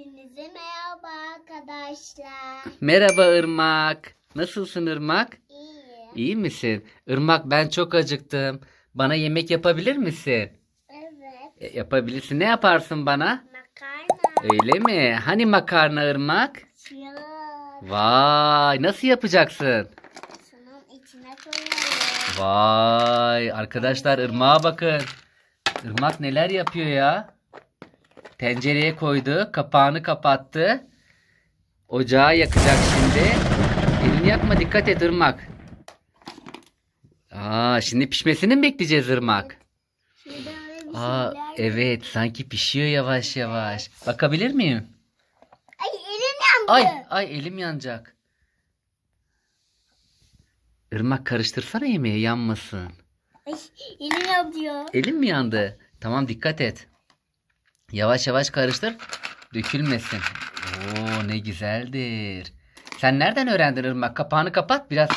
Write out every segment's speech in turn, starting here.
Hepinize merhaba arkadaşlar. Merhaba Irmak. Nasılsın Irmak? İyi. İyi misin? Irmak ben çok acıktım. Bana yemek yapabilir misin? Evet. E, yapabilirsin. Ne yaparsın bana? Makarna. Öyle mi? Hani makarna Irmak? Yok. Vay nasıl yapacaksın? Şunun içine koyalım. Vay arkadaşlar Irmak'a bakın. Irmak neler yapıyor ya? Tencereye koydu, kapağını kapattı. Ocağı yakacak şimdi. Elini yakma dikkat et Irmak. Aa, şimdi pişmesini mi bekleyeceğiz Irmak? Aa, evet sanki pişiyor yavaş yavaş. Bakabilir miyim? Ay elim yandı. Ay, ay elim yanacak. Irmak karıştırsana yemeği yanmasın. Ay elim yanıyor. Elin mi yandı? Tamam dikkat et. Yavaş yavaş karıştır. Dökülmesin. Oo ne güzeldir. Sen nereden öğrendin Irmak? Kapağını kapat. Biraz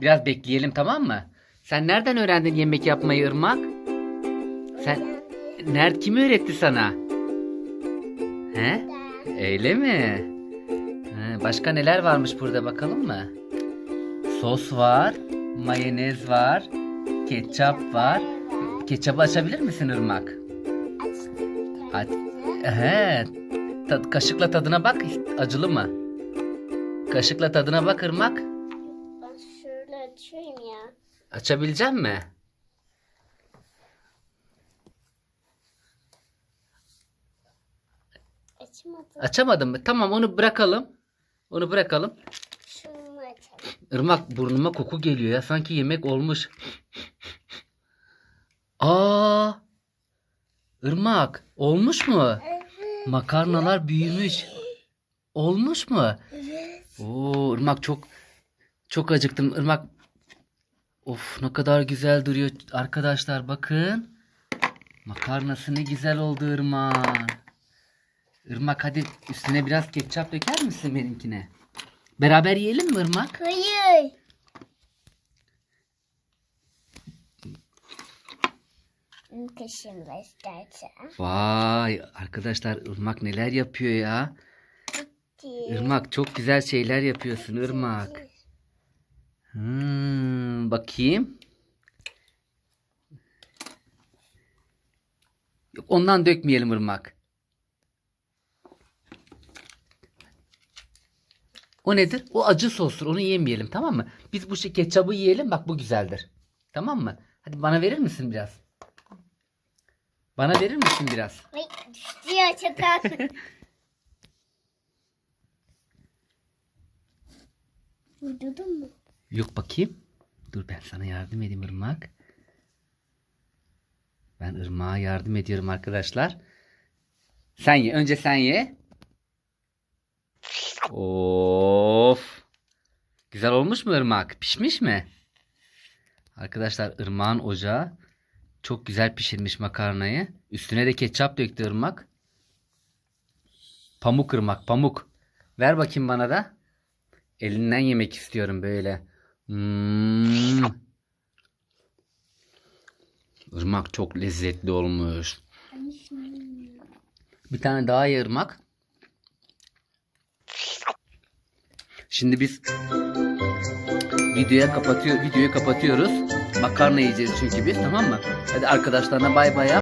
biraz bekleyelim tamam mı? Sen nereden öğrendin yemek yapmayı Irmak? Sen nerede kim öğretti sana? He? Öyle mi? Başka neler varmış burada bakalım mı? Sos var, mayonez var, ketçap var. Ketçabı açabilir misin Irmak? Aç. He. Tad, kaşıkla tadına bak. Acılı mı? Kaşıkla tadına bak Irmak. Ben şöyle açayım ya. Açabilecek mi? Açmadım. Açamadın mı? Tamam onu bırakalım. Onu bırakalım. Şunu açalım. Irmak burnuma koku geliyor ya. Sanki yemek olmuş. Aa! Irmak olmuş mu? Evet. Makarnalar büyümüş. Olmuş mu? Evet. Oo, Irmak çok çok acıktım. Irmak Of ne kadar güzel duruyor arkadaşlar bakın. Makarnası ne güzel oldu Irmak. Irmak hadi üstüne biraz ketçap döker misin benimkine? Beraber yiyelim mi Irmak? Hayır. İstersen. Vay arkadaşlar Irmak neler yapıyor ya. Irmak çok güzel şeyler yapıyorsun Irmak. Hmm, bakayım. Yok ondan dökmeyelim ırmak. O nedir? O acı sostur. Onu yemeyelim tamam mı? Biz bu şey ketçabı yiyelim. Bak bu güzeldir. Tamam mı? Hadi bana verir misin biraz? Bana verir misin biraz? Ay düştü ya çatal. Vurdurdun mu? Yok bakayım. Dur ben sana yardım edeyim Irmak. Ben Irmak'a yardım ediyorum arkadaşlar. Sen ye. Önce sen ye. Of. Güzel olmuş mu Irmak? Pişmiş mi? Arkadaşlar Irmak'ın ocağı çok güzel pişirmiş makarnayı. Üstüne de ketçap döktü Irmak. Pamuk Irmak, pamuk. Ver bakayım bana da. Elinden yemek istiyorum böyle. Hmm. Irmak çok lezzetli olmuş. Bir tane daha ye Irmak. Şimdi biz videoya kapatıyor videoyu kapatıyoruz. Makarna yiyeceğiz çünkü biz tamam mı? Hadi arkadaşlarına bay bay yap.